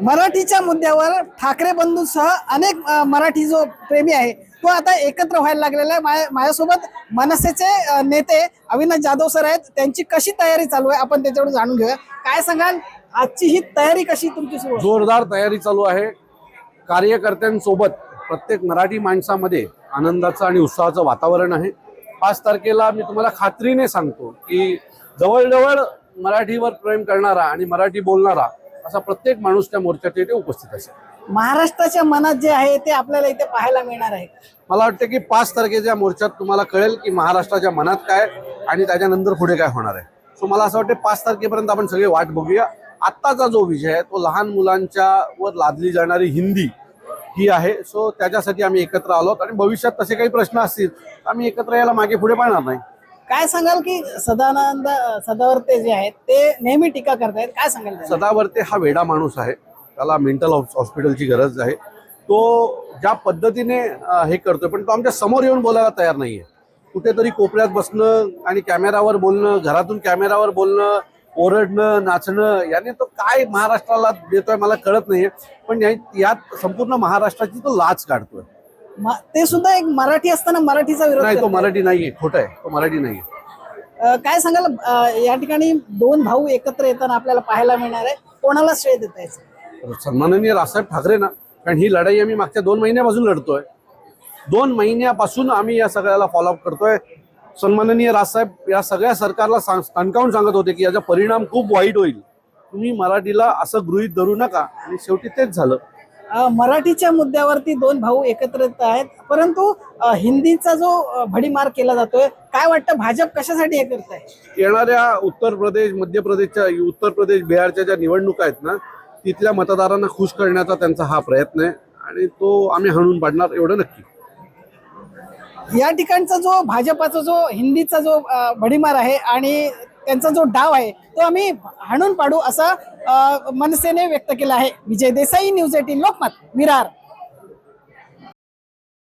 मराठीच्या मुद्द्यावर ठाकरे बंधूंसह अनेक मराठी जो प्रेमी आहे तो आता एकत्र व्हायला लागलेला आहे. माझ्या माझ्यासोबत मनसेचे नेते अविनाश जाधव सर आहेत. त्यांची कशी तयारी चालू आहे आपण त्याच्यावर जाणून घेऊया. काय सांगाल? आजची ही तयारी कशी तुमची सुरू? जोरदार तयारी चालू आहे. कार्यकर्त्यांसोबत प्रत्येक मराठी माणसामध्ये आनंदाचं आणि उत्साहाचं वातावरण आहे. पाच तारखेला मी तुम्हाला खात्रीने सांगतो की जवळजवळ मराठीवर प्रेम करणारा आणि मराठी बोलणारा असा प्रत्येक माणूस त्या मोर्चाच्या इथे उपस्थित असेल. महाराष्ट्राच्या मनात जे आहे ते आपल्याला इथे पाहायला मिळणार आहे. मला वाटतं की पाच तारखेच्या मोर्चात तुम्हाला कळेल की महाराष्ट्राच्या मनात काय आणि त्याच्यानंतर पुढे काय होणार आहे. सो मला असं वाटतं पाच तारखेपर्यंत आपण सगळे वाट बघूया. आत्ताचा जो विषय आहे तो लहान मुलांच्या वर लादली जाणारी हिंदी ही आहे. सो त्याच्यासाठी आम्ही एकत्र आलो आणि भविष्यात तसे काही प्रश्न असतील तर आम्ही एकत्र यायला मागे पुढे पाहणार नाही. काय सांगाल की सदानंद सदावर्ते जे आहेत ते नेहमी टीका करतायत? काय सांगाल त्याला? सदावर्ते हा वेडा माणूस आहे. त्याला मेंटल हॉस्पिटलची गरज आहे. तो ज्या पद्धतीने अं, हे करतोय पण तो आमच्यासमोर येऊन बोलायला तयार नाहीये. कुठेतरी कोपऱ्यात बसणं आणि कॅमेरावर बोलणं घरातून कॅमेरावर बोलणं ओरडणं नाचणं याने तो काय महाराष्ट्राला देतोय मला कळत नाहीये. पण या- यात संपूर्ण महाराष्ट्राची तो लाच काढतोय. ते सुद्धा एक मराठी असताना मराठीचा विरोध नाही तो. मराठी नाहीये खोटं आहे. तो मराठी नाहीये. अ, काय सांगाल? अ, या ठिकाणी दोन भाऊ एकत्र येताना आपल्याला पाहायला मिळणार आहे. कोणाला श्रेय देता सन्माननीय राजसाहेब ठाकरे ना. कारण ही लढाई आम्ही मागच्या दोन महिन्यापासून लढतोय. दोन महिन्यापासून आम्ही या सगळ्याला फॉलोअप करतोय. सन्माननीय राजसाहेब या सगळ्या सरकारला सांग ठणकावून सांगत होते की याचा परिणाम खूप वाईट होईल. तुम्ही मराठीला असं गृहीत धरू नका. आणि शेवटी तेच झालं. मराठीच्या मुद्द्यावरती दोन भाऊ एकत्र आहेत. परंतु हिंदीचा जो भडीमार केला जातोय काय वाटतं भाजप कशासाठी हे करत आहे येणाऱ्या उत्तर प्रदेश मध्य प्रदेशच्या उत्तर प्रदेश बिहारच्या ज्या निवडणुका आहेत ना तिथल्या मतदारांना खुश करण्याचा त्यांचा हा प्रयत्न आहे आणि तो आम्ही हाणून पाडणार एवढं नक्की. या ठिकाणचा जो भाजपाचा जो हिंदीचा जो भडीमार आहे आणि त्यांचा जो डाव आहे तो आम्ही हाणून पाडू असं मनसेने व्यक्त केला आहे. Vijay Desai news eighteen Lokmat Virar.